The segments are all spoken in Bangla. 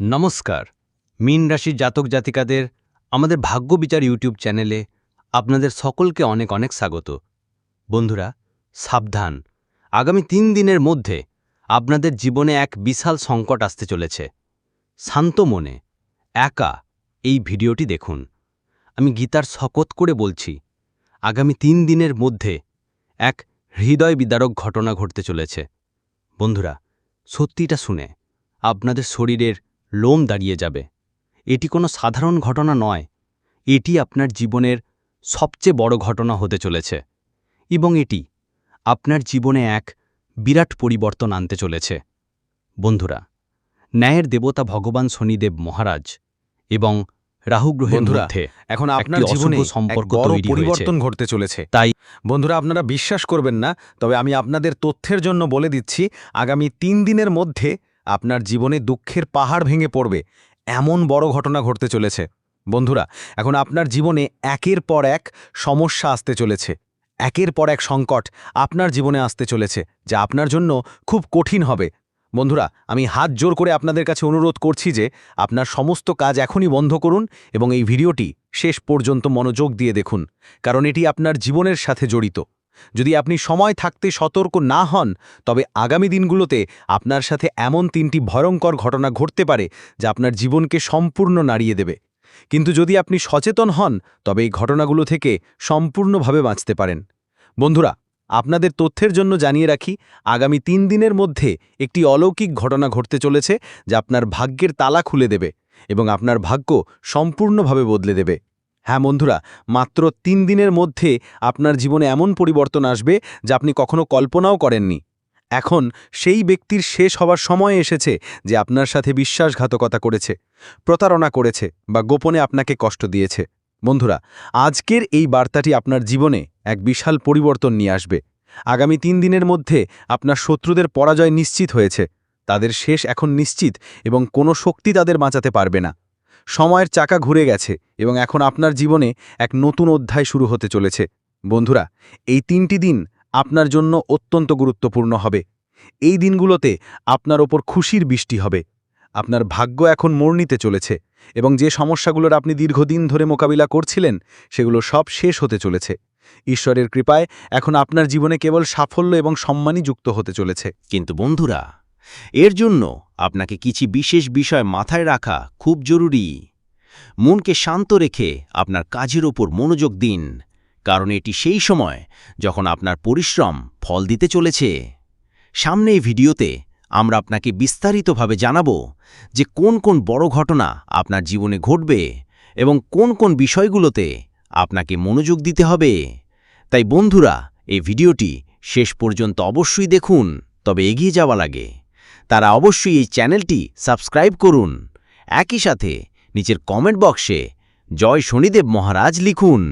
নমস্কার। মীন রাশির জাতক জাতিকাদের আমাদের ভাগ্য বিচার ইউটিউব চ্যানেলে আপনাদের সকলকে অনেক অনেক স্বাগত। বন্ধুরা, সাবধান। আগামী তিন দিনের মধ্যে আপনাদের জীবনে এক বিশাল সংকট আসতে চলেছে। শান্ত মনে, একা এই ভিডিওটি দেখুন। আমি গীতার শকত করে বলছি, আগামী তিন দিনের মধ্যে এক হৃদয় বিদারক ঘটনা ঘটতে চলেছে। বন্ধুরা, সত্যিটা শুনে আপনাদের শরীরের লোম দাঁড়িয়ে যাবে। এটি কোনো সাধারণ ঘটনা নয়। এটি আপনার জীবনের সবচেয়ে বড় ঘটনা হতে চলেছে। এবং এটি আপনার জীবনে এক বিরাট পরিবর্তন আনতে চলেছে। বন্ধুরা ন্যায়ের দেবতা ভগবান শনিদেব মহারাজ এবং রাহু গ্রহের বন্ধুরা, মধ্যে এখন আপনার জীবনে সম্পর্ক তৈরি পরিবর্তন ঘটতে চলেছে। তাই বন্ধুরা আপনারা বিশ্বাস করবেন না তবে আমি আপনাদের তথ্যের জন্য বলে দিচ্ছি আগামী তিন দিনের মধ্যে আপনার জীবনে দুঃখের পাহাড় ভেঙে পড়বে। এমন বড় ঘটনা ঘটতে চলেছে। বন্ধুরা, এখন আপনার জীবনে একের পর এক সমস্যা আসতে চলেছে। একের পর এক সংকট আপনার জীবনে আসতে চলেছে, যা আপনার জন্য খুব কঠিন হবে। বন্ধুরা, আমি হাত জোর করে আপনাদের কাছে অনুরোধ করছি যে আপনার সমস্ত কাজ এখনই বন্ধ করুন এবং এই ভিডিওটি শেষ পর্যন্ত মনোযোগ দিয়ে দেখুন, কারণ এটি আপনার জীবনের সাথে জড়িত। যদি আপনি সময় থাকতে সতর্ক না হন, তবে আগামী দিনগুলোতে আপনার সাথে এমন তিনটি ভয়ঙ্কর ঘটনা ঘটতে পারে যা আপনার জীবনকে সম্পূর্ণ নাড়িয়ে দেবে। কিন্তু যদি আপনি সচেতন হন, তবে এই ঘটনাগুলো থেকে সম্পূর্ণভাবে বাঁচতে পারেন। বন্ধুরা, আপনাদের তথ্যের জন্য জানিয়ে রাখি, আগামী তিন দিনের মধ্যে একটি অলৌকিক ঘটনা ঘটতে চলেছে যা আপনার ভাগ্যের তালা খুলে দেবে এবং আপনার ভাগ্য সম্পূর্ণভাবে বদলে দেবে। হ্যাঁ বন্ধুরা, মাত্র তিন দিনের মধ্যে আপনার জীবনে এমন পরিবর্তন আসবে যা আপনি কখনো কল্পনাও করেননি। এখন সেই ব্যক্তির শেষ হওয়ার সময় এসেছে যে আপনার সাথে বিশ্বাসঘাতকতা করেছে, প্রতারণা করেছে বা গোপনে আপনাকে কষ্ট দিয়েছে। বন্ধুরা, আজকের এই বার্তাটি আপনার জীবনে এক বিশাল পরিবর্তন নিয়ে আসবে। আগামী তিন দিনের মধ্যে আপনার শত্রুদের পরাজয় নিশ্চিত হয়েছে, তাদের শেষ এখন নিশ্চিত এবং কোনো শক্তি তাদের বাঁচাতে পারবে না। সময়ের চাকা ঘুরে গেছে এবং এখন আপনার জীবনে এক নতুন অধ্যায় শুরু হতে চলেছে। বন্ধুরা, এই তিনটি দিন আপনার জন্য অত্যন্ত গুরুত্বপূর্ণ হবে। এই দিনগুলোতে আপনার ওপর খুশির বৃষ্টি হবে। আপনার ভাগ্য এখন মোড় নিতে চলেছে এবং যে সমস্যাগুলোর আপনি দীর্ঘদিন ধরে মোকাবিলা করছিলেন, সেগুলো সব শেষ হতে চলেছে। ঈশ্বরের কৃপায় এখন আপনার জীবনে কেবল সাফল্য এবং সম্মানই যুক্ত হতে চলেছে। কিন্তু বন্ধুরা এর জন্য আপনাকে কিছু বিশেষ বিষয় মাথায় রাখা খুব জরুরি। মনকে শান্ত রেখে আপনার কাজের ওপর মনোযোগ দিন, কারণ এটি সেই সময় যখন আপনার পরিশ্রম ফল দিতে চলেছে। সামনে এই ভিডিওতে আমরা আপনাকে বিস্তারিতভাবে জানাব যে কোন কোন বড় ঘটনা আপনার জীবনে ঘটবে এবং কোন কোন বিষয়গুলোতে আপনাকে মনোযোগ দিতে হবে। তাই বন্ধুরা, এই ভিডিওটি শেষ পর্যন্ত অবশ্যই দেখুন, তবে এগিয়ে যাওয়া লাগে। তারা অবশ্যই এই চ্যানেলটি সাবস্ক্রাইব করুন। একই সাথে নিচের কমেন্ট বক্সে জয় শনিদেব মহারাজ লিখুন।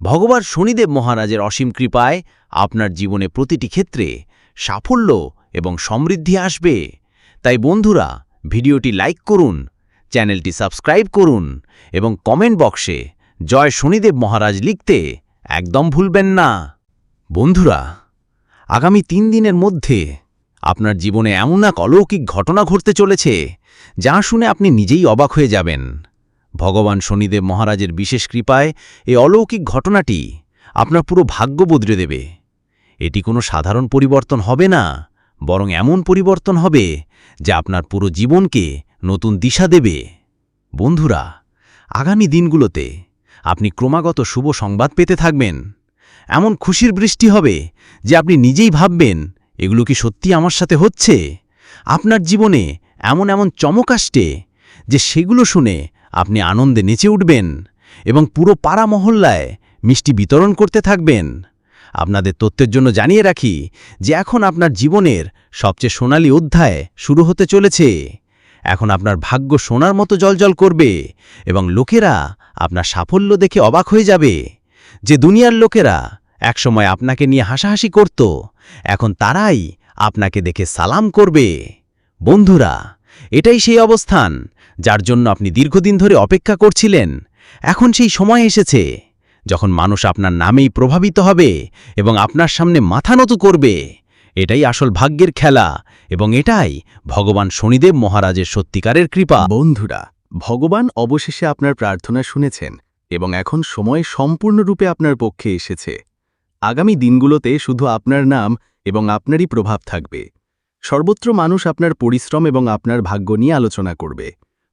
ভগবান শনিদেব মহারাজের অসীম কৃপায় আপনার জীবনে প্রতিটি ক্ষেত্রে সাফল্য এবং সমৃদ্ধি আসবে। তাই বন্ধুরা, ভিডিওটি লাইক করুন, চ্যানেলটি সাবস্ক্রাইব করুন এবং কমেন্ট বক্সে জয় শনিদেব মহারাজ লিখতে একদম ভুলবেন না। বন্ধুরা, আগামী তিন দিনের মধ্যে আপনার জীবনে এমন এক অলৌকিক ঘটনা ঘটতে চলেছে, যা শুনে আপনি নিজেই অবাক হয়ে যাবেন। ভগবান শনিদেব মহারাজের বিশেষ কৃপায় এই অলৌকিক ঘটনাটি আপনার পুরো ভাগ্য বদলে দেবে। এটি কোনো সাধারণ পরিবর্তন হবে না, বরং এমন পরিবর্তন হবে, যা আপনার পুরো জীবনকে নতুন দিশা দেবে। বন্ধুরা, আগামী দিনগুলোতে আপনি ক্রমাগত শুভ সংবাদ পেতে থাকবেন। এমন খুশির বৃষ্টি হবে, যে আপনি নিজেই ভাববেন এগুলো কি সত্যি আমার সাথে হচ্ছে? আপনার জীবনে এমন এমন চমক আসছে যে সেগুলো শুনে আপনি আনন্দে নেচে উঠবেন এবং পুরো পাড়া মহল্লায় মিষ্টি বিতরণ করতে থাকবেন। আপনাদের তথ্যের জন্য জানিয়ে রাখি যে এখন আপনার জীবনের সবচেয়ে সোনালী অধ্যায় শুরু হতে চলেছে। এখন আপনার ভাগ্য সোনার মতো জলজল করবে এবং লোকেরা আপনার সাফল্য দেখে অবাক হয়ে যাবে। যে দুনিয়ার লোকেরা একসময় আপনাকে নিয়ে হাসাহাসি করত। এখন তারাই আপনাকে দেখে সালাম করবে। বন্ধুরা, এটাই সেই অবস্থান যার জন্য আপনি দীর্ঘদিন ধরে অপেক্ষা করছিলেন। এখন সেই সময় এসেছে যখন মানুষ আপনার নামেই প্রভাবিত হবে এবং আপনার সামনে মাথা নত করবে। এটাই আসল ভাগ্যের খেলা এবং এটাই ভগবান শনিদেব মহারাজের সত্যিকারের কৃপা। বন্ধুরা, ভগবান অবশেষে আপনার প্রার্থনা শুনেছেন এবং এখন সময় সম্পূর্ণরূপে আপনার পক্ষে এসেছে। আগামী দিনগুলোতে শুধু আপনার নাম এবং আপনারই প্রভাব থাকবে। সর্বত্র মানুষ আপনার পরিশ্রম এবং আপনার ভাগ্য নিয়ে আলোচনা করবে।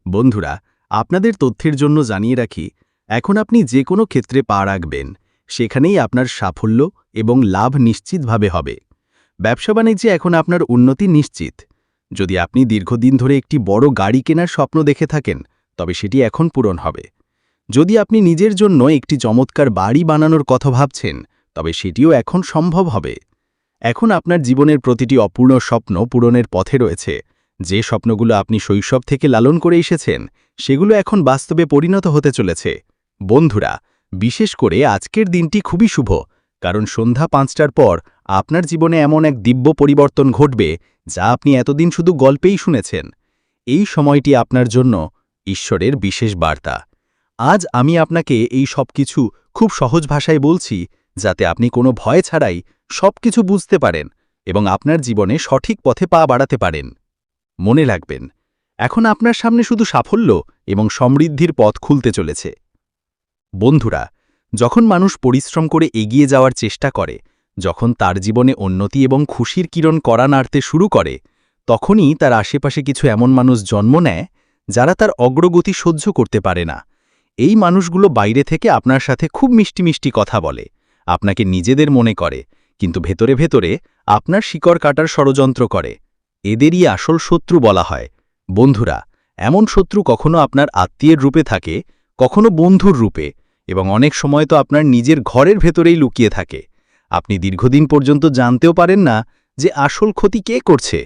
বন্ধুরা, আপনাদের তথ্যের জন্য জানিয়ে রাখি, এখন আপনি যে কোনো ক্ষেত্রে পা রাখবেন, সেখানেই আপনার সাফল্য এবং লাভ নিশ্চিতভাবে হবে। ব্যবসা বাণিজ্যে এখন আপনার উন্নতি নিশ্চিত। যদি আপনি দীর্ঘদিন ধরে একটি বড় গাড়ি কেনার স্বপ্ন দেখে থাকেন, তবে সেটি এখন পূরণ হবে। যদি আপনি নিজের জন্য একটি চমৎকার বাড়ি বানানোর কথা ভাবছেন তবে সেটিও এখন সম্ভব হবে। এখন আপনার জীবনের প্রতিটি অপূর্ণ স্বপ্ন পূরণের পথে রয়েছে। যে স্বপ্নগুলো আপনি শৈশব থেকে লালন করে এসেছেন, সেগুলো এখন বাস্তবে পরিণত হতে চলেছে। বন্ধুরা, বিশেষ করে আজকের দিনটি খুবই শুভ, কারণ সন্ধ্যা পাঁচটার পর আপনার জীবনে এমন এক দিব্য পরিবর্তন ঘটবে, যা আপনি এতদিন শুধু গল্পেই শুনেছেন। এই সময়টি আপনার জন্য ঈশ্বরের বিশেষ বার্তা। আজ আমি আপনাকে এই সব কিছু খুব সহজ ভাষায় বলছি যাতে আপনি কোনো ভয় ছাড়াই সবকিছু বুঝতে পারেন এবং আপনার জীবনে সঠিক পথে পা বাড়াতে পারেন। মনে রাখবেন, এখন আপনার সামনে শুধু সাফল্য এবং সমৃদ্ধির পথ খুলতে চলেছে। বন্ধুরা, যখন মানুষ পরিশ্রম করে এগিয়ে যাওয়ার চেষ্টা করে, যখন তার জীবনে উন্নতি এবং খুশির কিরণ করা নাড়তে শুরু করে, তখনই তার আশেপাশে কিছু এমন মানুষ জন্ম নেয় যারা তার অগ্রগতি সহ্য করতে পারে না। এই মানুষগুলো বাইরে থেকে আপনার সাথে খুব মিষ্টি মিষ্টি কথা বলে। আপনাকে নিজেদের মনে করে, কিন্তু ভেতরে ভেতরে আপনার শিকড় কাটার ষড়যন্ত্র করে। এদেরই আসল শত্রু বলা হয়। বন্ধুরা, এমন শত্রু কখনো আপনার আত্মীয়ের রূপে থাকে, কখনো বন্ধুর রূপে, এবং অনেক সময় তো আপনার নিজের ঘরের ভেতরেই লুকিয়ে থাকে। আপনি দীর্ঘদিন পর্যন্ত জানতেও পারেন না যে আসল ক্ষতি কে করছে।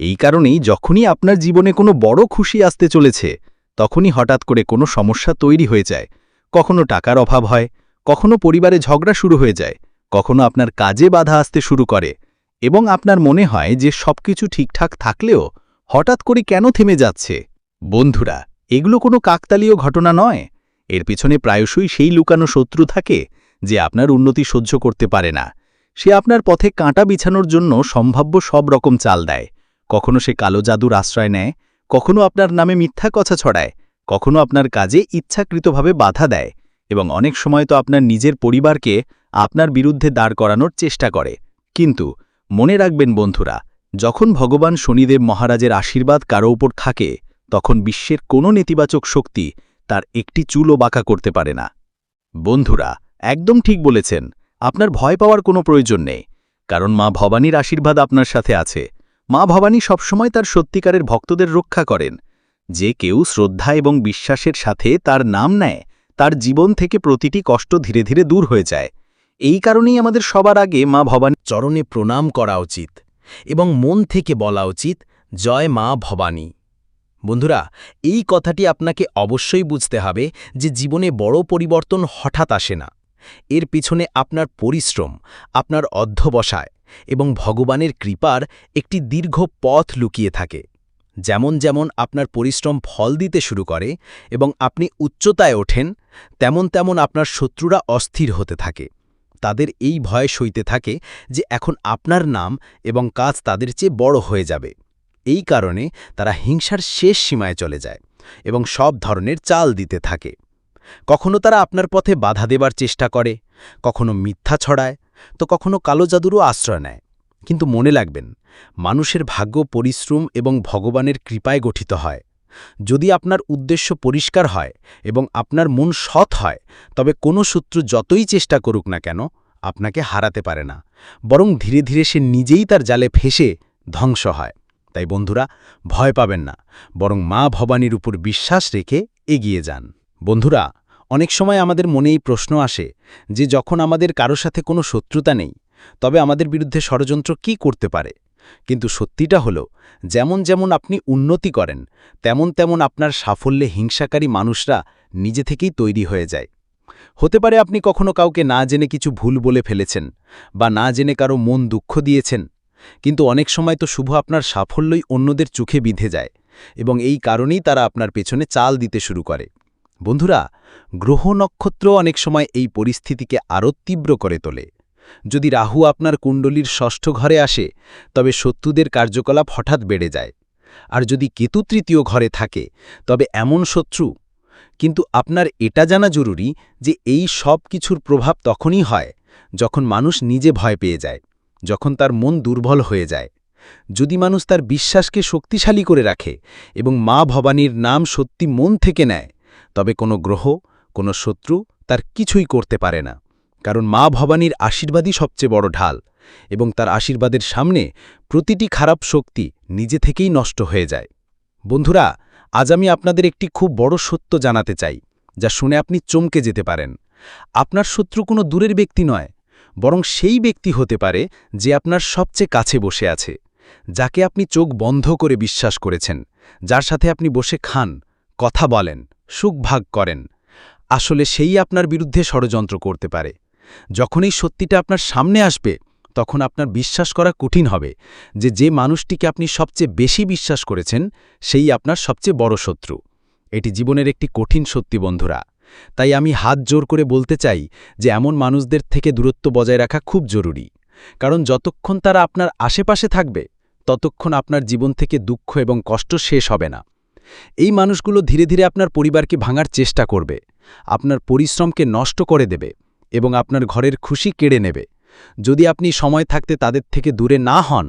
এই কারণেই যখনই আপনার জীবনে কোনো বড় খুশি আসতে চলেছে, তখনই হঠাৎ করে কোনো সমস্যা তৈরি হয়ে যায়। কখনো টাকার অভাব হয় কখনো পরিবারে ঝগড়া শুরু হয়ে যায়, কখনো আপনার কাজে বাধা আসতে শুরু করে এবং আপনার মনে হয় যে সবকিছু ঠিকঠাক থাকলেও হঠাৎ করে কেন থেমে যাচ্ছে? বন্ধুরা, এগুলো কোনো কাকতালীয় ঘটনা নয়। এর পিছনে প্রায়শই সেই লুকানো শত্রু থাকে যে আপনার উন্নতি সহ্য করতে পারে না। সে আপনার পথে কাঁটা বিছানোর জন্য সম্ভাব্য সব রকম চাল দেয়। কখনো সে কালো জাদুর আশ্রয় নেয়, কখনো আপনার নামে মিথ্যা কথা ছড়ায়, কখনো আপনার কাজে ইচ্ছাকৃতভাবে বাধা দেয়। এবং অনেক সময় তো আপনার নিজের পরিবারকে আপনার বিরুদ্ধে দাঁড় করানোর চেষ্টা করে। কিন্তু মনে রাখবেন বন্ধুরা, যখন ভগবান শনিদেব মহারাজের আশীর্বাদ কারও উপর থাকে, তখন বিশ্বের কোনো নেতিবাচক শক্তি তার একটি চুলও বাঁকা করতে পারে না। বন্ধুরা, একদম ঠিক বলেছেন, আপনার ভয় পাওয়ার কোনো প্রয়োজন নেই, কারণ মা ভবানীর আশীর্বাদ আপনার সাথে আছে। মা ভবানী সবসময় তার সত্যিকারের ভক্তদের রক্ষা করেন। যে কেউ শ্রদ্ধা এবং বিশ্বাসের সাথে তার নাম নেয় তার জীবন থেকে প্রতিটি কষ্ট ধীরে ধীরে দূর হয়ে যায়। এই কারণেই আমাদের সবার আগে মা ভবানী চরণে প্রণাম করা উচিত এবং মন থেকে বলা উচিত, জয় মা ভবানী। বন্ধুরা, এই কথাটি আপনাকে অবশ্যই বুঝতে হবে যে জীবনে বড় পরিবর্তন হঠাৎ আসে না। এর পিছনে আপনার পরিশ্রম, আপনার অধ্যবসায় এবং ভগবানের কৃপার একটি দীর্ঘ পথ লুকিয়ে থাকে। যেমন যেমন আপনার পরিশ্রম ফল দিতে শুরু করে এবং আপনি উচ্চতায় ওঠেন তেমন তেমন আপনার শত্রুরা অস্থির হতে থাকে। তাদের এই ভয় সইতে থাকে যে এখন আপনার নাম এবং কাজ তাদের চেয়ে বড় হয়ে যাবে। এই কারণে তারা হিংসার শেষ সীমায় চলে যায় এবং সব ধরনের চাল দিতে থাকে। কখনো তারা আপনার পথে বাধা দেবার চেষ্টা করে, কখনো মিথ্যা ছড়ায়, তো কখনো কালো জাদুরও আশ্রয় নেয়। কিন্তু মনে লাগবেন মানুষের ভাগ্য, পরিশ্রম এবং ভগবানের কৃপায় গঠিত হয়। যদি আপনার উদ্দেশ্য পরিষ্কার হয় এবং আপনার মন সৎ হয়, তবে কোনো শত্রু যতই চেষ্টা করুক না কেন, আপনাকে হারাতে পারে না। বরং ধীরে ধীরে সে নিজেই তার জালে ফেসে ধ্বংস হয়। তাই বন্ধুরা, ভয় পাবেন না, বরং মা ভবানীর উপর বিশ্বাস রেখে এগিয়ে যান। বন্ধুরা, অনেক সময় আমাদের মনে এই প্রশ্ন আসে যে যখন আমাদের কারও সাথে কোনো শত্রুতা নেই, তবে আমাদের বিরুদ্ধে ষড়যন্ত্র কি করতে পারে? কিন্তু সত্যিটা হলো, যেমন যেমন আপনি উন্নতি করেন, তেমন তেমন আপনার সাফল্যে হিংসাকারী মানুষরা নিজে থেকেই তৈরি হয়ে যায়। হতে পারে আপনি কখনো কাউকে না জেনে কিছু ভুল বলে ফেলেছেন বা না জেনে কারও মন দুঃখ দিয়েছেন, কিন্তু অনেক সময় তো শুভ আপনার সাফল্যই অন্যদের চোখে বিঁধে যায় এবং এই কারণেই তারা আপনার পেছনে চাল দিতে শুরু করে। বন্ধুরা, গ্রহ নক্ষত্র অনেক সময় এই পরিস্থিতিকে আরও তীব্র করে তোলে। যদি রাহু আপনার কুণ্ডলীর ষষ্ঠ ঘরে আসে, তবে শত্রুদের কার্যকলাপ হঠাৎ বেড়ে যায়। আর যদি কেতু তৃতীয় ঘরে থাকে, তবে এমন শত্রু। কিন্তু আপনার এটা জানা জরুরি যে এই সব কিছুর প্রভাব তখনই হয়, যখন মানুষ নিজে ভয় পেয়ে যায়, যখন তার মন দুর্বল হয়ে যায়। যদি মানুষ তার বিশ্বাসকে শক্তিশালী করে রাখে এবং মা ভবানীর নাম সত্যি মন থেকে নেয়, তবে কোনো গ্রহ, কোনো শত্রু তার কিছুই করতে পারে না। কারণ মা ভবানীর আশীর্বাদই সবচেয়ে বড় ঢাল এবং তার আশীর্বাদের সামনে প্রতিটি খারাপ শক্তি নিজে থেকেই নষ্ট হয়ে যায়। বন্ধুরা, আজ আমি আপনাদের একটি খুব বড় সত্য জানাতে চাই, যা শুনে আপনি চমকে যেতে পারেন। আপনার শত্রু কোনো দূরের ব্যক্তি নয়, বরং সেই ব্যক্তি হতে পারে যে আপনার সবচেয়ে কাছে বসে আছে, যাকে আপনি চোখ বন্ধ করে বিশ্বাস করেছেন, যার সাথে আপনি বসে খান, কথা বলেন, সুখ ভাগ করেন। আসলে সেই আপনার বিরুদ্ধে ষড়যন্ত্র করতে পারে। যখন এই সত্যিটা আপনার সামনে আসবে, তখন আপনার বিশ্বাস করা কঠিন হবে যে যে মানুষটিকে আপনি সবচেয়ে বেশি বিশ্বাস করেছেন, সেই আপনার সবচেয়ে বড় শত্রু। এটি জীবনের একটি কঠিন সত্যি বন্ধুরা। তাই আমি হাত জোর করে বলতে চাই যে এমন মানুষদের থেকে দূরত্ব বজায় রাখা খুব জরুরি। কারণ যতক্ষণ তারা আপনার আশেপাশে থাকবে, ততক্ষণ আপনার জীবন থেকে দুঃখ এবং কষ্ট শেষ হবে না। এই মানুষগুলো ধীরে ধীরে আপনার পরিবারকে ভাঙার চেষ্টা করবে। আপনার পরিশ্রমকে নষ্ট করে দেবে। এবং আপনার ঘরের খুশি কেড়ে নেবে। যদি আপনি সময় থাকতে তাদের থেকে দূরে না হন,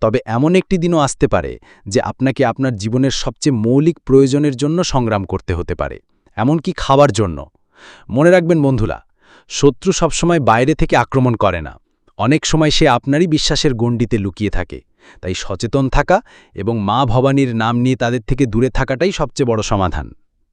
তবে এমন একটি দিনও আসতে পারে যে আপনাকে আপনার জীবনের সবচেয়ে মৌলিক প্রয়োজনের জন্য সংগ্রাম করতে হতে পারে, এমনকি খাওয়ার জন্য। মনে রাখবেন বন্ধুরা, শত্রু সবসময় বাইরে থেকে আক্রমণ করে না। অনেক সময় সে আপনারই বিশ্বাসের গণ্ডিতে লুকিয়ে থাকে। তাই সচেতন থাকা এবং মা ভবানীর নাম নিয়ে তাদের থেকে দূরে থাকাটাই সবচেয়ে বড় সমাধান।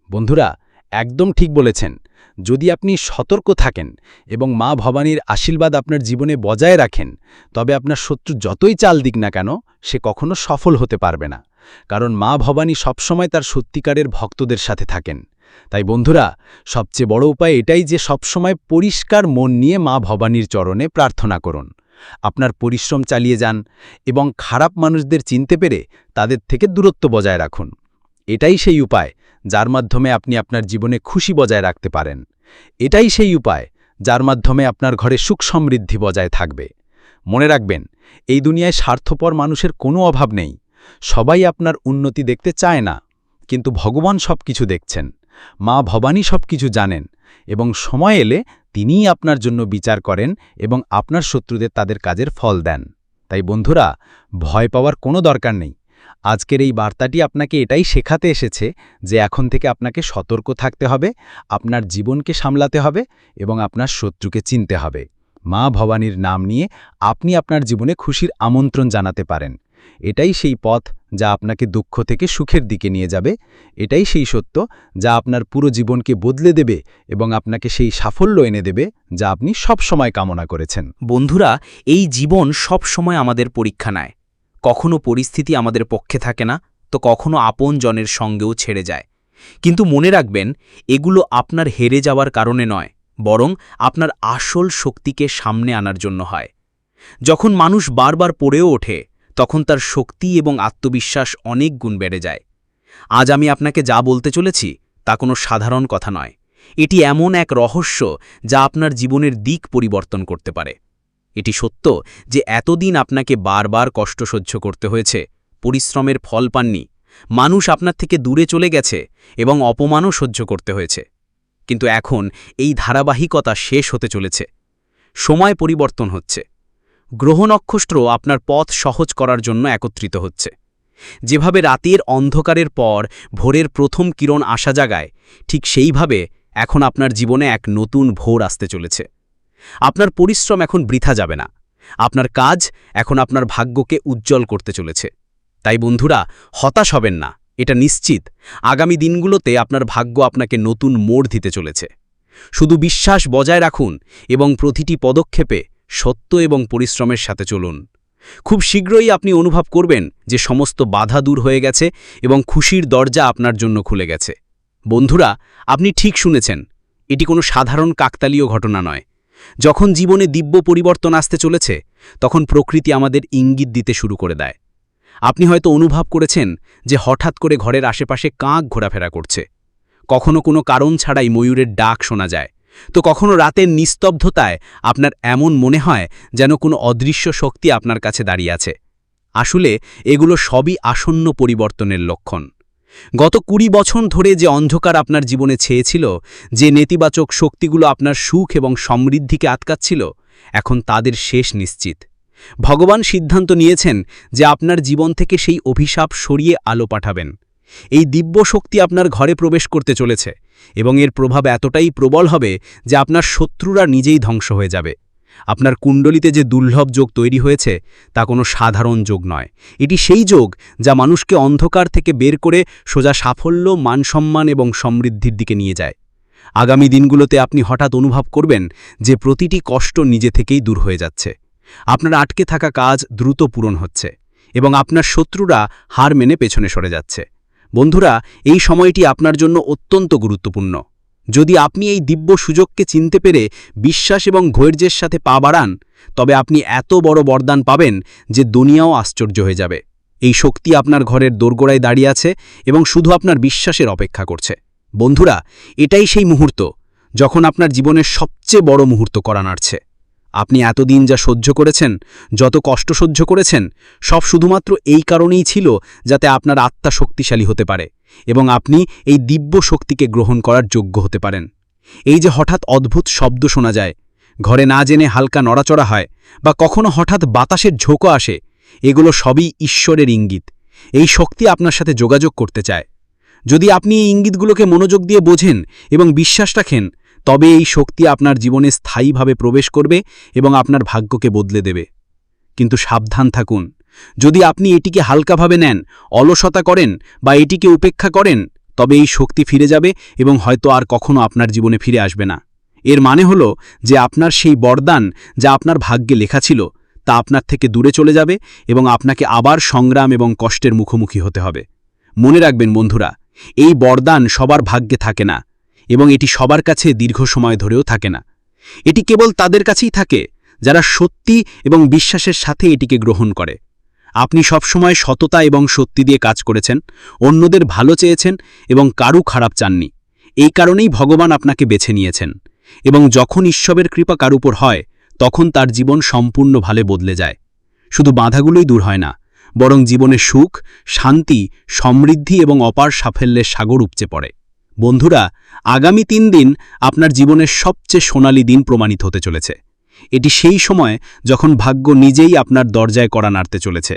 বন্ধুরা একদম ঠিক বলেছেন। যদি আপনি সতর্ক থাকেন এবং মা ভবানীর আশীর্বাদ আপনার জীবনে বজায় রাখেন, তবে আপনার শত্রু যতই চাল দিক না কেন, সে কখনো সফল হতে পারবে না। কারণ মা ভবানী সবসময় তার সত্যিকারের ভক্তদের সাথে থাকেন। তাই বন্ধুরা, সবচেয়ে বড় উপায় এটাই যে সবসময় পরিষ্কার মন নিয়ে মা ভবানীর চরণে প্রার্থনা করুন। আপনার পরিশ্রম চালিয়ে যান এবং খারাপ মানুষদের চিনতে পেরে তাদের থেকে দূরত্ব বজায় রাখুন। এটাই সেই উপায়। যার মাধ্যমে আপনি আপনার জীবনে খুশি বজায় রাখতে পারেন। এটাই সেই উপায় যার মাধ্যমে আপনার ঘরে সুখ সমৃদ্ধি বজায় থাকবে। মনে রাখবেন, এই দুনিয়ায় স্বার্থপর মানুষের কোনো অভাব নেই। সবাই আপনার উন্নতি দেখতে চায় না, কিন্তু ভগবান সব কিছু দেখছেন, মা ভবানী সব কিছু জানেন এবং সময় এলে তিনিই আপনার জন্য বিচার করেন এবং আপনার শত্রুদের তাদের কাজের ফল দেন। তাই বন্ধুরা, ভয় পাওয়ার কোনো দরকার নেই। আজকের এই বার্তাটি আপনাকে এটাই শেখাতে এসেছে যে এখন থেকে আপনাকে সতর্ক থাকতে হবে, আপনার জীবনকে সামলাতে হবে এবং আপনার শত্রুকে চিনতে হবে। মা ভবানীর নাম নিয়ে আপনি আপনার জীবনে খুশির আমন্ত্রণ জানাতে পারেন। এটাই সেই পথ যা আপনাকে দুঃখ থেকে সুখের দিকে নিয়ে যাবে। এটাই সেই সত্য যা আপনার পুরো জীবনকে বদলে দেবে এবং আপনাকে সেই সাফল্য এনে দেবে যা আপনি সব সময় কামনা করেছেন। বন্ধুরা, এই জীবন সব সময় আমাদের পরীক্ষা নেয়। কখনো পরিস্থিতি আমাদের পক্ষে থাকে না, তো কখনো আপন জনের সঙ্গেও ছেড়ে যায়। কিন্তু মনে রাখবেন, এগুলো আপনার হেরে যাওয়ার কারণে নয়, বরং আপনার আসল শক্তিকে সামনে আনার জন্য হয়। যখন মানুষ বারবার পড়েও ওঠে, তখন তার শক্তি এবং আত্মবিশ্বাস অনেক গুণ বেড়ে যায়। আজ আমি আপনাকে যা বলতে চলেছি, তা কোনো সাধারণ কথা নয়। এটি এমন এক রহস্য যা আপনার জীবনের দিক পরিবর্তন করতে পারে। এটি সত্য যে এতদিন আপনাকে বারবার কষ্ট সহ্য করতে হয়েছে, পরিশ্রমের ফল পাননি, মানুষ আপনার থেকে দূরে চলে গেছে এবং অপমানও সহ্য করতে হয়েছে। কিন্তু এখন এই ধারাবাহিকতা শেষ হতে চলেছে, সময় পরিবর্তন হচ্ছে, গ্রহ নক্ষত্র আপনার পথ সহজ করার জন্য একত্রিত হচ্ছে। যেভাবে রাতের অন্ধকারের পর ভোরের প্রথম কিরণ আসা জাগায়, ঠিক সেইভাবে এখন আপনার জীবনে এক নতুন ভোর আসতে চলেছে। আপনার পরিশ্রম এখন বৃথা যাবে না। আপনার কাজ এখন আপনার ভাগ্যকে উজ্জ্বল করতে চলেছে। তাই বন্ধুরা, হতাশ হবেন না, এটা নিশ্চিত। আগামী দিনগুলোতে আপনার ভাগ্য আপনাকে নতুন মোড় দিতে চলেছে। শুধু বিশ্বাস বজায় রাখুন এবং প্রতিটি পদক্ষেপে সত্য এবং পরিশ্রমের সাথে চলুন। খুব শীঘ্রই আপনি অনুভব করবেন যে সমস্ত বাধা দূর হয়ে গেছে এবং খুশির দরজা আপনার জন্য খুলে গেছে। বন্ধুরা, আপনি ঠিক শুনেছেন, এটি কোনো সাধারণ কাকতালীয় ঘটনা নয়। যখন জীবনে দিব্য পরিবর্তন আসতে চলেছে, তখন প্রকৃতি আমাদের ইঙ্গিত দিতে শুরু করে দেয়। আপনি হয়তো অনুভব করেছেন যে হঠাৎ করে ঘরের আশেপাশে কাক ঘোরাফেরা করছে। কখনো কোনো কারণ ছাড়াই ময়ূরের ডাক শোনা যায়। তো কখনো রাতের নিস্তব্ধতায় আপনার এমন মনে হয় যেন কোনো অদৃশ্য শক্তি আপনার কাছে দাঁড়িয়ে আছে। আসলে এগুলো সবই আসন্ন পরিবর্তনের লক্ষণ। গত কুড়ি বছর ধরে যে অন্ধকার আপনার জীবনে ছেয়েছিল, যে নেতিবাচক শক্তিগুলো আপনার সুখ এবং সমৃদ্ধিকে আটকাচ্ছিল, এখন তাদের শেষ নিশ্চিত। ভগবান সিদ্ধান্ত নিয়েছেন যে আপনার জীবন থেকে সেই অভিশাপ সরিয়ে আলো পাঠাবেন। এই দিব্য শক্তি আপনার ঘরে প্রবেশ করতে চলেছে এবং এর প্রভাব এতটাই প্রবল হবে যে আপনার শত্রুরা নিজেই ধ্বংস হয়ে যাবে। আপনার কুণ্ডলিতে যে দুর্লভ যোগ তৈরি হয়েছে, তা কোনো সাধারণ যোগ নয়। এটি সেই যোগ যা মানুষকে অন্ধকার থেকে বের করে সোজা সাফল্য, মানসম্মান এবং সমৃদ্ধির দিকে নিয়ে যায়। আগামী দিনগুলোতে আপনি হঠাৎ অনুভব করবেন যে প্রতিটি কষ্ট নিজে থেকেই দূর হয়ে যাচ্ছে। আপনার আটকে থাকা কাজ দ্রুত পূরণ হচ্ছে এবং আপনার শত্রুরা হার মেনে পেছনে সরে যাচ্ছে। বন্ধুরা, এই সময়টি আপনার জন্য অত্যন্ত গুরুত্বপূর্ণ। যদি আপনি এই দিব্য সুযোগকে চিনতে পেরে বিশ্বাস এবং ধৈর্যের সাথে পা বাড়ান, তবে আপনি এত বড় বরদান পাবেন যে দুনিয়াও আশ্চর্য হয়ে যাবে। এই শক্তি আপনার ঘরের দোরগোড়ায় দাঁড়িয়ে আছে এবং শুধু আপনার বিশ্বাসের অপেক্ষা করছে। বন্ধুরা, এটাই সেই মুহূর্ত যখন আপনার জীবনের সবচেয়ে বড় মুহূর্ত করা নাড়ছে। আপনি এতদিন যা সহ্য করেছেন, যত কষ্ট সহ্য করেছেন, সব শুধুমাত্র এই কারণেই ছিল যাতে আপনার আত্মা শক্তিশালী হতে পারে এবং আপনি এই দিব্য শক্তিকে গ্রহণ করার যোগ্য হতে পারেন। এই যে হঠাৎ অদ্ভুত শব্দ শোনা যায়, ঘরে না জেনে হালকা নড়াচড়া হয় বা কখনো হঠাৎ বাতাসের ঝোঁকো আসে, এগুলো সবই ঈশ্বরের ইঙ্গিত। এই শক্তি আপনার সাথে যোগাযোগ করতে চায়। যদি আপনি এই ইঙ্গিতগুলোকে মনোযোগ দিয়ে বোঝেন এবং বিশ্বাস রাখেন তবে এই শক্তি আপনার জীবনে স্থায়ীভাবে প্রবেশ করবে এবং আপনার ভাগ্যকে বদলে দেবে। কিন্তু সাবধান থাকুন। যদি আপনি এটিকে হালকাভাবে নেন, অলসতা করেন বা এটিকে উপেক্ষা করেন, তবে এই শক্তি ফিরে যাবে এবং হয়তো আর কখনো আপনার জীবনে ফিরে আসবে না। এর মানে হল যে আপনার সেই বরদান যা আপনার ভাগ্যে লেখা ছিল, তা আপনার থেকে দূরে চলে যাবে এবং আপনাকে আবার সংগ্রাম এবং কষ্টের মুখোমুখি হতে হবে। মনে রাখবেন বন্ধুরা, এই বরদান সবার ভাগ্যে থাকে না। এবং এটি সবার কাছে দীর্ঘ সময় ধরেও থাকে না। এটি কেবল তাদের কাছেই থাকে, যারা সত্যি এবং বিশ্বাসের সাথে এটিকে গ্রহণ করে। আপনি সবসময় সততা এবং সত্যি দিয়ে কাজ করেছেন, অন্যদের ভালো চেয়েছেন এবং কারু খারাপ চাননি। এই কারণেই ভগবান আপনাকে বেছে নিয়েছেন এবং যখন ঈশ্বরের কৃপা কার উপর হয়, তখন তার জীবন সম্পূর্ণ ভালে বদলে যায়। শুধু বাধাগুলোই দূর হয় না, বরং জীবনে সুখ, শান্তি, সমৃদ্ধি এবং অপার সাফল্যের সাগর উপচে পড়ে। বন্ধুরা, আগামী তিন দিন আপনার জীবনের সবচেয়ে সোনালী দিন প্রমাণিত হতে চলেছে। এটি সেই সময় যখন ভাগ্য নিজেই আপনার দরজায় করা নাড়তে চলেছে।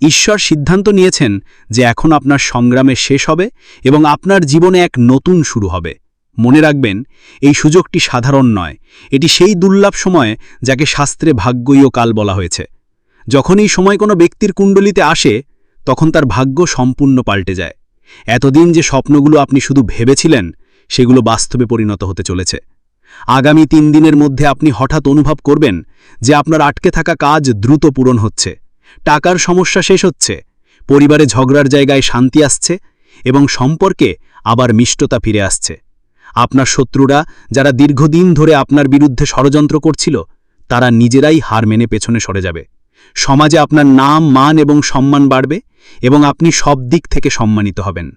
ঈশ্বর সিদ্ধান্ত নিয়েছেন যে এখন আপনার সংগ্রামে শেষ হবে এবং আপনার জীবনে এক নতুন শুরু হবে। মনে রাখবেন, এই সুযোগটি সাধারণ নয়। এটি সেই দুর্লভ সময় যাকে শাস্ত্রে ভাগ্যই কাল বলা হয়েছে। যখন এই সময় কোনো ব্যক্তির কুণ্ডলিতে আসে, তখন তার ভাগ্য সম্পূর্ণ পাল্টে যায়। এতদিন যে স্বপ্নগুলো আপনি শুধু ভেবেছিলেন, সেগুলো বাস্তবে পরিণত হতে চলেছে। আগামী তিন দিনের মধ্যে আপনি হঠাৎ অনুভব করবেন যে আপনার আটকে থাকা কাজ দ্রুত পূরণ হচ্ছে। টাকার সমস্যা শেষ হচ্ছে, পরিবারে ঝগড়ার জায়গায় শান্তি আসছে এবং সম্পর্কে আবার মিষ্টতা ফিরে আসছে। আপনার শত্রুরা যারা দীর্ঘদিন ধরে আপনার বিরুদ্ধে ষড়যন্ত্র করছিল, তারা নিজেরাই হার মেনে পেছনে সরে যাবে। সমাজে আপনার নাম, মান এবং সম্মান বাড়বে এবং আপনি সব দিক থেকে সম্মানিত হবেন।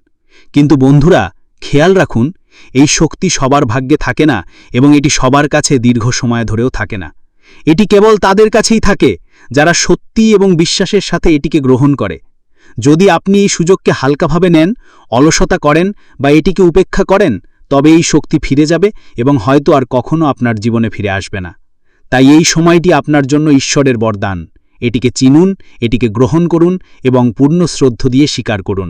কিন্তু বন্ধুরা, খেয়াল রাখুন, এই শক্তি সবার ভাগ্যে থাকে না এবং এটি সবার কাছে দীর্ঘ সময় ধরেও থাকে না। এটি কেবল তাদের কাছেই থাকে, যারা সত্যি এবং বিশ্বাসের সাথে এটিকে গ্রহণ করে। যদি আপনি এই সুযোগকে হালকাভাবে নেন, অলসতা করেন বা এটিকে উপেক্ষা করেন, তবে এই শক্তি ফিরে যাবে এবং হয়তো আর কখনও আপনার জীবনে ফিরে আসবে না। তাই এই সময়টি আপনার জন্য ঈশ্বরের বরদান। এটিকে চিনুন, এটিকে গ্রহণ করুন এবং পূর্ণ শ্রদ্ধ দিয়ে স্বীকার করুন।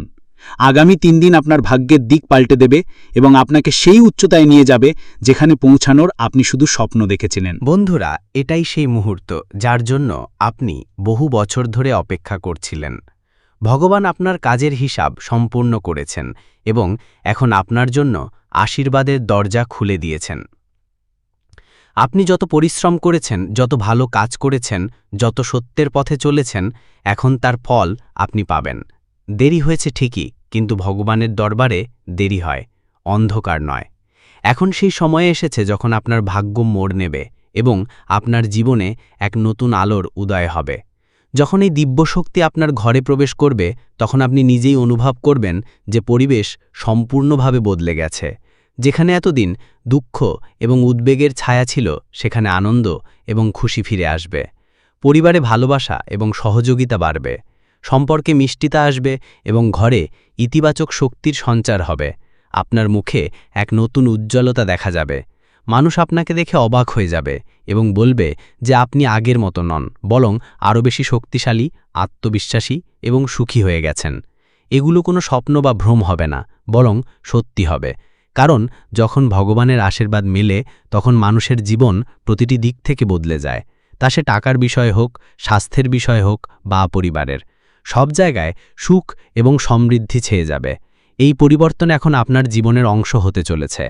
আগামী তিন দিন আপনার ভাগ্যের দিক পাল্টে দেবে এবং আপনাকে সেই উচ্চতায় নিয়ে যাবে যেখানে পৌঁছানোর আপনি শুধু স্বপ্ন দেখেছিলেন। বন্ধুরা, এটাই সেই মুহূর্ত যার জন্য আপনি বহু বছর ধরে অপেক্ষা করছিলেন। ভগবান আপনার কাজের হিসাব সম্পূর্ণ করেছেন এবং এখন আপনার জন্য আশীর্বাদের দরজা খুলে দিয়েছেন। আপনি যত পরিশ্রম করেছেন, যত ভালো কাজ করেছেন, যত সত্যের পথে চলেছেন, এখন তার ফল আপনি পাবেন। দেরি হয়েছে ঠিকই, কিন্তু ভগবানের দরবারে দেরি হয়, অন্ধকার নয়। এখন সেই সময়ে এসেছে যখন আপনার ভাগ্য মোড় নেবে এবং আপনার জীবনে এক নতুন আলোর উদয় হবে। যখন এই দিব্যশক্তি আপনার ঘরে প্রবেশ করবে, তখন আপনি নিজেই অনুভব করবেন যে পরিবেশ সম্পূর্ণভাবে বদলে গেছে। যেখানে এতদিন দুঃখ এবং উদ্বেগের ছায়া ছিল, সেখানে আনন্দ এবং খুশি ফিরে আসবে। পরিবারে ভালোবাসা এবং সহযোগিতা বাড়বে। সম্পর্কে মিষ্টিতা আসবে এবং ঘরে ইতিবাচক শক্তির সঞ্চার হবে। আপনার মুখে এক নতুন উজ্জ্বলতা দেখা যাবে। মানুষ আপনাকে দেখে অবাক হয়ে যাবে এবং বলবে যে আপনি আগের মতো নন, বরং আরও বেশি শক্তিশালী, আত্মবিশ্বাসী এবং সুখী হয়ে গেছেন। এগুলো কোনো স্বপ্ন বা ভ্রম হবে না, বরং সত্যি হবে। কারণ যখন ভগবানের আশীর্বাদ মেলে, তখন মানুষের জীবন প্রতিটি দিক থেকে বদলে যায়। তা সে টাকার বিষয় হোক, স্বাস্থ্যের বিষয় হোক বা পরিবারের। সব জায়গায় সুখ এবং সমৃদ্ধি ছেয়ে যাবে। এই পরিবর্তন এখন আপনার জীবনের অংশ হতে চলেছে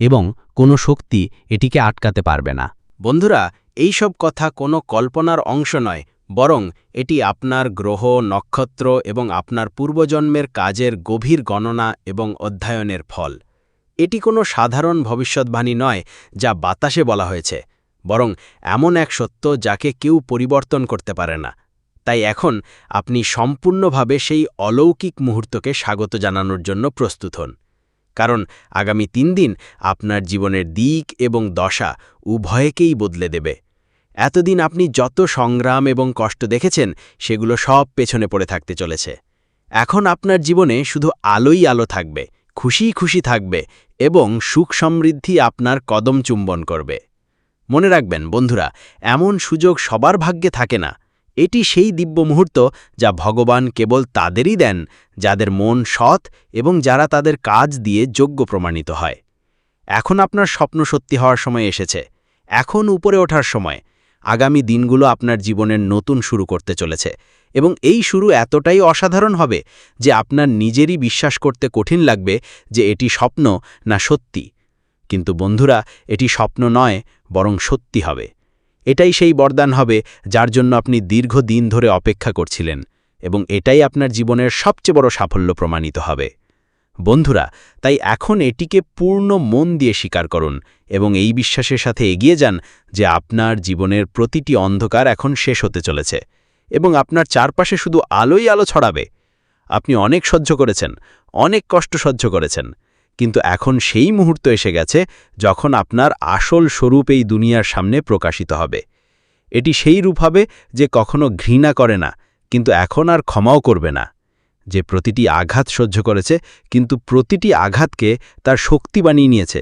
এবং কোনো শক্তি এটিকে আটকাতে পারবে না। বন্ধুরা এই সব কথা কোনো কল্পনার অংশ নয়, বরং এটি আপনার গ্রহ, নক্ষত্র এবং আপনার পূর্বজন্মের কাজের গভীর গণনা এবং অধ্যয়নের ফল। এটি কোনো সাধারণ ভবিষ্যৎবাণী নয় যা বাতাসে বলা হয়েছে, বরং এমন এক সত্য যাকে কেউ পরিবর্তন করতে পারে না। তাই এখন আপনি সম্পূর্ণভাবে সেই অলৌকিক মুহূর্তকে স্বাগত জানানোর জন্য প্রস্তুত হন, কারণ আগামী তিন দিন আপনার জীবনের দিক এবং দশা উভয়কেই বদলে দেবে। এতদিন আপনি যত সংগ্রাম এবং কষ্ট দেখেছেন, সেগুলো সব পেছনে পড়ে থাকতে চলেছে। এখন আপনার জীবনে শুধু আলোই আলো থাকবে খুশি খুশি থাকবে এবং সুখ সমৃদ্ধি আপনার কদম চুম্বন করবে। মনে রাখবেন, বন্ধুরা, এমন সুযোগ সবার ভাগ্যে থাকে না। এটি সেই দিব্য মুহূর্ত যা ভগবান কেবল তাদেরই দেন, যাদের মন সৎ এবং যারা তাদের কাজ দিয়ে যোগ্য প্রমাণিত হয়। এখন আপনার স্বপ্ন সত্যি হওয়ার সময় এসেছে। এখন উপরে ওঠার সময়। আগামী দিনগুলো আপনার জীবনের নতুন শুরু করতে চলেছে। এবং এই শুরু এতটাই অসাধারণ হবে যে আপনার নিজেরই বিশ্বাস করতে কঠিন লাগবে যে এটি স্বপ্ন না সত্যি। কিন্তু বন্ধুরা, এটি স্বপ্ন নয়, বরং সত্যি হবে। এটাই সেই বরদান হবে যার জন্য আপনি দীর্ঘ দিন ধরে অপেক্ষা করছিলেন এবং এটাই আপনার জীবনের সবচেয়ে বড় সাফল্য প্রমাণিত হবে। বন্ধুরা, তাই এখন এটিকে পূর্ণ মন দিয়ে স্বীকার করুন এবং এই বিশ্বাসের সাথে এগিয়ে যান যে আপনার জীবনের প্রতিটি অন্ধকার এখন শেষ হতে চলেছে এবং আপনার চারপাশে শুধু আলোই আলো ছড়াবে। আপনি অনেক সহ্য করেছেন, অনেক কষ্ট সহ্য করেছেন, কিন্তু এখন সেই মুহূর্ত এসে গেছে যখন আপনার আসল স্বরূপ এই দুনিয়ার সামনে প্রকাশিত হবে। এটি সেই রূপ হবে যে কখনো ঘৃণা করে না, কিন্তু এখন আর ক্ষমাও করবে না। যে প্রতিটি আঘাত সহ্য করেছে, কিন্তু প্রতিটি আঘাতকে তার শক্তি বানিয়ে নিয়েছে।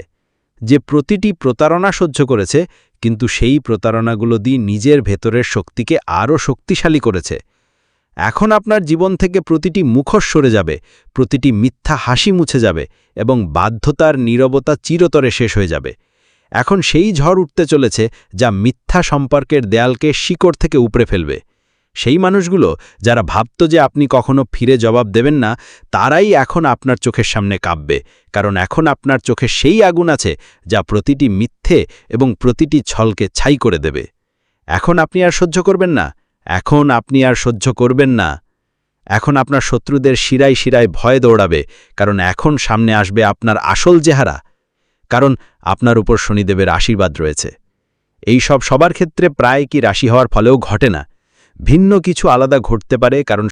যে প্রতিটি প্রতারণা সহ্য করেছে, কিন্তু সেই প্রতারণাগুলো দিয়ে নিজের ভেতরের শক্তিকে আরও শক্তিশালী করেছে। এখন আপনার জীবন থেকে প্রতিটি মুখোশ সরে যাবে, প্রতিটি মিথ্যা হাসি মুছে যাবে এবং বাধ্যতার নীরবতা চিরতরে শেষ হয়ে যাবে। এখন সেই ঝড় উঠতে চলেছে যা মিথ্যা সম্পর্কের দেয়ালকে শিকড় থেকে উপড়ে ফেলবে। সেই মানুষগুলো যারা ভাবত যে আপনি কখনো ফিরে জবাব দেবেন না, তারাই এখন আপনার চোখের সামনে কাঁপবে। কারণ এখন আপনার চোখে সেই আগুন আছে যা প্রতিটি মিথ্যে এবং প্রতিটি ছলকে ছাই করে দেবে। এখন আপনি আর সহ্য করবেন না। এখন আপনি আর সহ্য করবেন না। এখন আপনার শত্রুদের শিরায় শিরায় ভয় দৌড়াবে, কারণ এখন সামনে আসবে আপনার আসল চেহারা। কারণ আপনার উপর শনিদেবের আশীর্বাদ রয়েছে। এই সব সবার ক্ষেত্রে প্রায় কি রাশি হওয়ার ফলেও ঘটে না। ভিন্ন কিছু আলাদা ঘটতে পারে কারণ